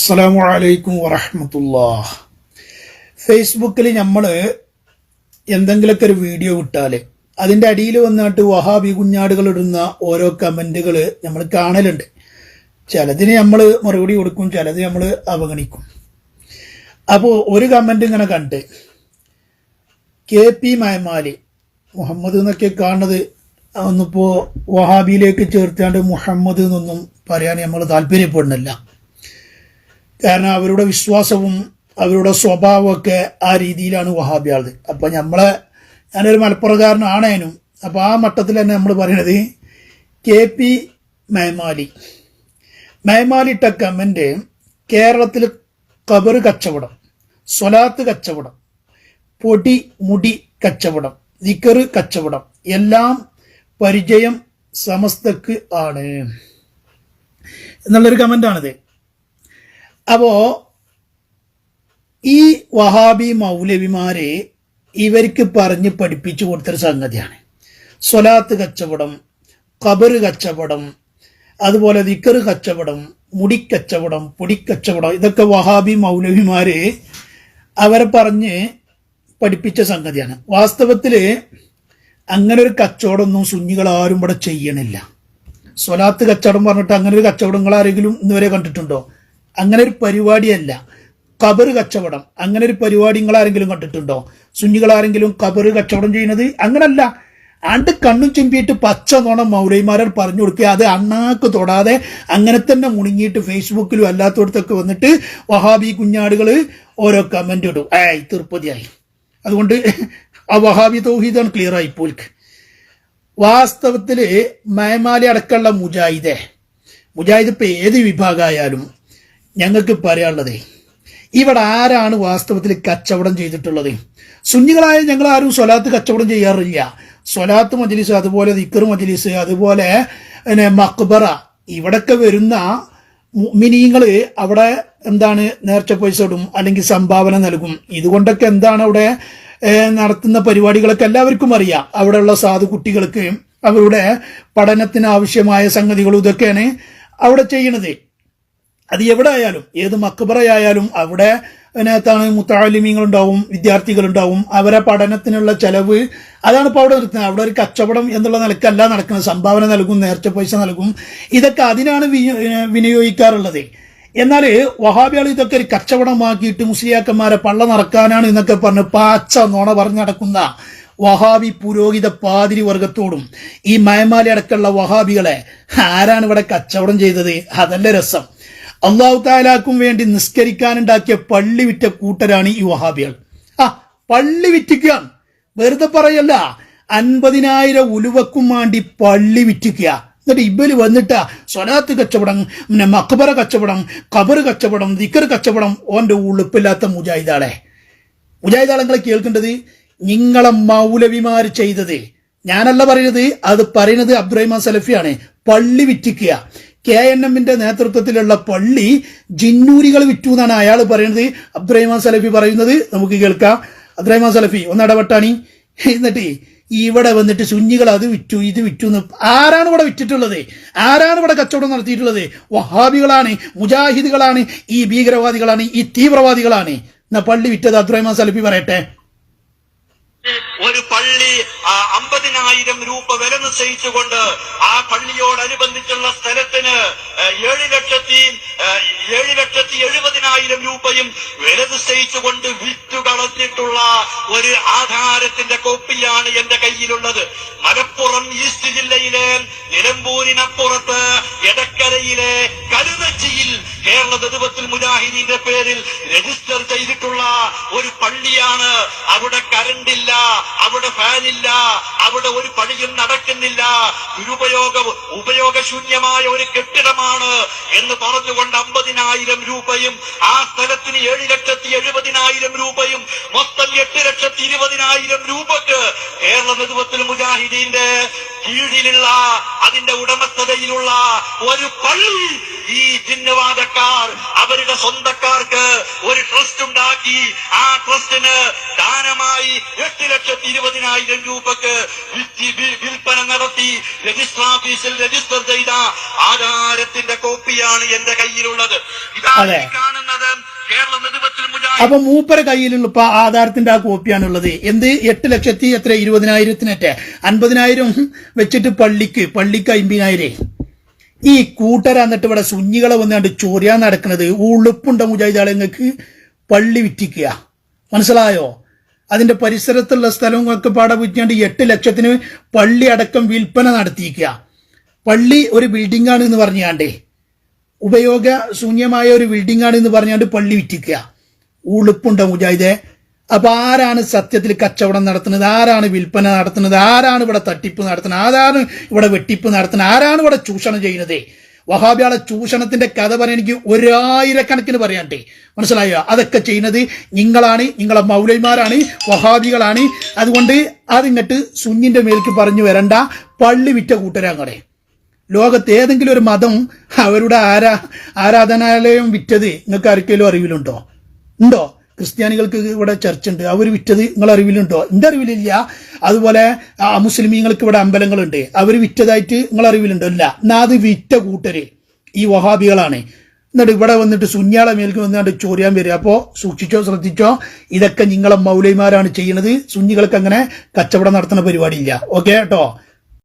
അസ്സലാമു അലൈക്കും വറഹമത്തുള്ള ഫേസ്ബുക്കിൽ നമ്മൾ എന്തെങ്കിലുമൊക്കെ ഒരു വീഡിയോ വിട്ടാൽ അതിന്റെ അടിയിൽ വന്നിട്ട് വഹാബി കുഞ്ഞാടുകൾ ഇടുന്ന ഓരോ കമന്റുകൾ നമ്മൾ കാണലുണ്ട്. ചിലതിന് നമ്മൾ മറുപടി കൊടുക്കും ചിലത് നമ്മൾ അവഗണിക്കും. അപ്പോൾ ഒരു കമന്റ് ഇങ്ങനെ കണ്ട് കെ പി മയമാലി മുഹമ്മദ് എന്നൊക്കെ കാണുന്നത് ഒന്നിപ്പോൾ വഹാബിയിലേക്ക് ചേർത്താണ്ട് മുഹമ്മദ് എന്നൊന്നും പറയാൻ നമ്മൾ താല്പര്യപ്പെടുന്നില്ല. കാരണം അവരുടെ വിശ്വാസവും അവരുടെ സ്വഭാവമൊക്കെ ആ രീതിയിലാണ് വഹാബിയാളത്. അപ്പം നമ്മളെ ഞാനൊരു മലപ്പുറക്കാരനാണേനും അപ്പോൾ ആ മട്ടത്തിൽ തന്നെ നമ്മൾ പറയണത് കെ പി മേമാലി. മേമാലി ഇട്ട കമന്റ് കേരളത്തിൽ കബറ് കച്ചവടം സ്വലാത്ത് കച്ചവടം പൊടി മുടി കച്ചവടം നിക്കറ് കച്ചവടം എല്ലാം പരിചയം സമസ്തക്ക് ആണ്. എന്നുള്ളൊരു കമന്റാണിത് അപ്പോ ഈ വഹാബി മൗലവിമാരെ ഇവർക്ക് പറഞ്ഞ് പഠിപ്പിച്ചു കൊടുത്തൊരു സംഗതിയാണ്. സ്വലാത്ത് കച്ചവടം കബറ് കച്ചവടം അതുപോലെ ദിക്കർ കച്ചവടം മുടിക്കച്ചവടം പൊടിക്കച്ചവടം ഇതൊക്കെ വഹാബി മൗലവിമാര് അവരെ പറഞ്ഞ് പഠിപ്പിച്ച സംഗതിയാണ്. വാസ്തവത്തിൽ അങ്ങനെ ഒരു കച്ചവടമൊന്നും സുന്നികൾ ആരും ഇവിടെ ചെയ്യണില്ല. സ്വലാത്ത് കച്ചവടം പറഞ്ഞിട്ട് അങ്ങനെ ഒരു കച്ചവടങ്ങൾ ആരെങ്കിലും ഇന്നുവരെ കണ്ടിട്ടുണ്ടോ? അങ്ങനെ ഒരു പരിപാടിയല്ല. കബർ കച്ചവടം. അങ്ങനെ ഒരു പരിപാടി നിങ്ങൾ ആരെങ്കിലും കണ്ടിട്ടുണ്ടോ? സുന്നികൾ ആരെങ്കിലും കബർ കച്ചവടം ചെയ്യുന്നത്? അങ്ങനല്ല. ആണ്ട് കണ്ണും ചെമ്പിയിട്ട് പച്ച നോണം മൗലൈമാരെ പറഞ്ഞു കൊടുക്കുക. അത് അണ്ണാക്ക് തൊടാതെ അങ്ങനെ തന്നെ മുണുങ്ങിയിട്ട് ഫേസ്ബുക്കിലും അല്ലാത്തടത്തൊക്കെ വന്നിട്ട് വഹാബി കുഞ്ഞാടുകൾ ഓരോ കമന്റ് ഇടും. ഏയ് തീർപ്പതിയായി. അതുകൊണ്ട് ആ വഹാബി തൗഹീദാണ് ക്ലിയർ ആയി പോൽക്ക് വാസ്തവത്തിൽ മയമാലി അടക്കമുള്ള മുജാഹിദെ. മുജാഹിദ് ഇപ്പം ഏത് വിഭാഗമായാലും ഞങ്ങൾക്ക് പറയാനുള്ളത് ഇവിടെ ആരാണ് വാസ്തവത്തിൽ കച്ചവടം ചെയ്തിട്ടുള്ളത്? സുന്നികളായ ഞങ്ങൾ ആരും സ്വലാത്ത് കച്ചവടം ചെയ്യാറില്ല. സ്വലാത്ത് മജ്ലിസ് അതുപോലെ ദിക്കർ മജ്ലിസ് അതുപോലെ പിന്നെ മക്ബറ ഇവിടൊക്കെ വരുന്ന മിനിങ്ങൾ അവിടെ എന്താണ് നേർച്ച പൈസ ഇടും അല്ലെങ്കിൽ സംഭാവന നൽകും. ഇതുകൊണ്ടൊക്കെ എന്താണ് അവിടെ നടത്തുന്ന പരിപാടികളൊക്കെ എല്ലാവർക്കും അറിയാം. അവിടെയുള്ള സാധു കുട്ടികൾക്ക് അവരുടെ പഠനത്തിന് ആവശ്യമായ സംഗതികളും ഇതൊക്കെയാണ് അവിടെ ചെയ്യണത്. അത് എവിടെ ആയാലും ഏത് മക്കബറയായാലും അവിടെ അതിനകത്താണ് മുത്താലിമീങ്ങളുണ്ടാവും വിദ്യാർത്ഥികളുണ്ടാവും അവരെ പഠനത്തിനുള്ള ചെലവ്. അതാണ് ഇപ്പോൾ അവിടെ നിർത്തുന്നത് അവിടെ ഒരു കച്ചവടം എന്നുള്ള നിലക്കല്ല നടക്കുന്നത്. സംഭാവന നൽകും നേർച്ച പൈസ നൽകും. ഇതൊക്കെ അതിനാണ് വിനിയോഗിക്കാറുള്ളത്. എന്നാൽ വഹാബികൾ ഇതൊക്കെ ഒരു കച്ചവടമാക്കിയിട്ട് മുസ്ലിയാക്കന്മാരെ പള്ള നടക്കാനാണ് എന്നൊക്കെ പറഞ്ഞ് പാച്ച നോണ പറഞ്ഞു നടക്കുന്ന വഹാബി പുരോഹിത പാതിരി വർഗത്തോടും ഈ മയമാലി അടക്കമുള്ള വഹാബികളെ ആരാണ് ഇവിടെ കച്ചവടം ചെയ്തത്? അതല്ല രസം. അള്ളാഹു താലാക്കും വേണ്ടി നിസ്കരിക്കാനുണ്ടാക്കിയ പള്ളി വിറ്റ കൂട്ടരാണ് ഈ വഹാബികൾ. ആ പള്ളി വിറ്റിക്കുക വെറുതെ പറയല്ല അൻപതിനായിരം ഉലുവക്കും വേണ്ടി പള്ളി വിറ്റിക്കുക. എന്നിട്ട് ഇബൽ വന്നിട്ട് സ്വലാത്ത് കച്ചവടം പിന്നെ മക്ബറ കച്ചവടം കബർ കച്ചവടം ദിക്കർ കച്ചവടം ഓന്റെ ഉളുപ്പില്ലാത്ത മുജാഹിദാളെ. മുജാഹിദാളങ്ങളെ കേൾക്കേണ്ടത് നിങ്ങളെ മൗലവിമാർ ചെയ്തത്. ഞാനല്ല പറയുന്നത് അത് പറയുന്നത് അബ്ദുറഹിമാൻ സലഫിയാണ്. പള്ളി വിറ്റിക്കുക. കെ എൻ എമ്മിന്റെ നേതൃത്വത്തിലുള്ള പള്ളി ജിന്നൂരികൾ വിറ്റു എന്നാണ് അയാൾ പറയുന്നത്. അബ്ദുറഹിമാൻ സലഫി പറയുന്നത് നമുക്ക് കേൾക്കാം. അബ്ദുറഹിമാൻ സലഫി ഒന്ന് ഇടപെട്ടാണി. എന്നിട്ട് ഇവിടെ വന്നിട്ട് സുന്നികൾ അത് വിറ്റു ഇത് വിറ്റു എന്ന് ആരാണ് ഇവിടെ വിറ്റിട്ടുള്ളത്? ആരാണ് ഇവിടെ കച്ചവടം നടത്തിയിട്ടുള്ളത്? വഹാബികളാണ് മുജാഹിദുകളാണ് ഈ ഭീകരവാദികളാണ് ഈ തീവ്രവാദികളാണ്. എന്നാ പള്ളി വിറ്റത് അബ്ദുറഹിമാൻ സലഫി പറയട്ടെ. ഒരു പള്ളി ആ അമ്പതിനായിരം രൂപ വില നിശ്ചയിച്ചുകൊണ്ട് ആ പള്ളിയോടനുബന്ധിച്ചുള്ള സ്ഥലത്തിന് ഏഴു ലക്ഷത്തി ഏഴ് ലക്ഷത്തി എഴുപതിനായിരം രൂപയും വില നിശ്ചയിച്ചുകൊണ്ട് വിറ്റുകളഞ്ഞിട്ടുള്ള ഒരു ആധാരത്തിന്റെ കോപ്പിയാണ് എന്റെ കയ്യിലുള്ളത്. മലപ്പുറം ഈസ്റ്റ് ജില്ലയിലെ നിലമ്പൂരിനപ്പുറത്ത് കേരള ദുരിതത്തിൽ മുജാഹിദീന്റെ പേരിൽ രജിസ്റ്റർ ചെയ്തിട്ടുള്ള ഒരു പള്ളിയാണ്. അവിടെ കരണ്ടില്ല അവിടെ ഫാനില്ല അവിടെ ഒരു പണിയും നടക്കുന്നില്ല. ദുരുപയോഗ ഉപയോഗശൂന്യമായ ഒരു കെട്ടിടമാണ് എന്ന് പറഞ്ഞുകൊണ്ട് അമ്പതിനായിരം രൂപയും ആ സ്ഥലത്തിന് ഏഴ് ലക്ഷത്തി എഴുപതിനായിരം രൂപയും മൊത്തം എട്ട് ലക്ഷത്തി ഇരുപതിനായിരം രൂപക്ക് കേരള നേതൃത്വത്തിൽ മുജാഹിദീന്റെ കീഴിലുള്ള അതിന്റെ ഉടമസ്ഥതയിലുള്ള ഒരു പള്ളി ഈ ചിഹ്നവാദക്കാർ അവരുടെ സ്വന്തക്കാർക്ക് ഒരു ട്രസ്റ്റ് ഉണ്ടാക്കി. ആ ട്രസ്റ്റിന് ദാനമായി എട്ട് ലക്ഷത്തി ഇരുപതിനായിരം രൂപക്ക് വിൽപ്പന നടത്തി. രജിസ്റ്റർ ഓഫീസിൽ രജിസ്റ്റർ ചെയ്ത ആധാരത്തിന്റെ കോപ്പിയാണ് എന്റെ കയ്യിലുള്ളത്. ഇതാ അപ്പൊ മൂപ്പര കയ്യിലുള്ള ഇപ്പൊ ആധാരത്തിന്റെ ആ കോപ്പിയാണുള്ളത്. എന്ത്? എട്ട് ലക്ഷത്തി എത്ര? ഇരുപതിനായിരത്തിനറ്റെ. അൻപതിനായിരം വെച്ചിട്ട് പള്ളിക്ക് പള്ളിക്ക് അമ്പതിനായിരം ഈ കൂട്ടര എന്നിട്ട് ഇവിടെ സുഞ്ഞികളെ വന്നുകൊണ്ട് ചൊറിയാൻ നടക്കുന്നത് ഉളുപ്പുണ്ട മുജാഹിദാളങ്ങൾക്ക് പള്ളി വിറ്റിക്കുക. മനസ്സിലായോ? അതിന്റെ പരിസരത്തുള്ള സ്ഥലങ്ങളൊക്കെ പാടെ വിറ്റാണ്ട് എട്ട് ലക്ഷത്തിന് പള്ളി അടക്കം വിൽപ്പന നടത്തിയിരിക്കുക പള്ളി ഒരു ബിൽഡിംഗ് ആണ് എന്ന് പറഞ്ഞാണ്ടേ. ഉപയോഗ ശൂന്യമായ ഒരു ബിൽഡിംഗ് ആണ് എന്ന് പറഞ്ഞാണ്ട് പള്ളി വിറ്റിക്കുക. ഉളുപ്പുണ്ട മുജാഹിദെ? അപ്പൊ ആരാണ് സത്യത്തിൽ കച്ചവടം നടത്തുന്നത്? ആരാണ് വിൽപ്പന നടത്തുന്നത്? ആരാണ് ഇവിടെ തട്ടിപ്പ് നടത്തുന്നത്? ആരാണ് ഇവിടെ വെട്ടിപ്പ് നടത്തുന്നത്? ആരാണ് ഇവിടെ ചൂഷണം ചെയ്യുന്നത്? വഹാബിയാളെ ചൂഷണത്തിന്റെ കഥ പറയാൻ എനിക്ക് ഒരായിരക്കണക്കിന് പറയാണ്ടേ മനസ്സിലായോ? അതൊക്കെ ചെയ്യുന്നത് നിങ്ങളാണ് നിങ്ങളെ മൗലൈമാരാണ് വഹാബികളാണ്. അതുകൊണ്ട് അതിങ്ങട്ട് സുഞ്ഞിന്റെ മേൽക്ക് പറഞ്ഞു വരണ്ട. പള്ളി വിറ്റ കൂട്ടരാങ്ങടെ ലോകത്ത് ഏതെങ്കിലും ഒരു മതം അവരുടെ ആരാ ആരാധനാലയം വിറ്റത്. നിങ്ങൾക്ക് ആർക്കെങ്കിലും അറിവിലുണ്ടോ? ഉണ്ടോ? ക്രിസ്ത്യാനികൾക്ക് ഇവിടെ ചർച്ച ഉണ്ട്. അവർ വിറ്റത് നിങ്ങൾ അറിവിലുണ്ടോ? എന്റെ അറിവിലില്ല. അതുപോലെ മുസ്ലിമീങ്ങൾക്ക് ഇവിടെ അമ്പലങ്ങളുണ്ട്. അവർ വിറ്റതായിട്ട് നിങ്ങൾ അറിവിലുണ്ടോ? ഇല്ല. എന്നാ അത് വിറ്റ കൂട്ടര്. ഈ വഹാബികളാണ്. എന്നിട്ട് ഇവിടെ വന്നിട്ട് സുന്യാളെ മേൽക്ക് വന്നുകൊണ്ട് ചോറിയാൻ വരിക. അപ്പോൾ സൂക്ഷിച്ചോ ശ്രദ്ധിച്ചോ? ഇതൊക്കെ നിങ്ങളെ മൗലൈമാരാണ് ചെയ്യുന്നത്. സുന്നികൾക്ക് അങ്ങനെ കച്ചവടം നടത്തുന്ന പരിപാടിയില്ല. ഓക്കെ കേട്ടോ?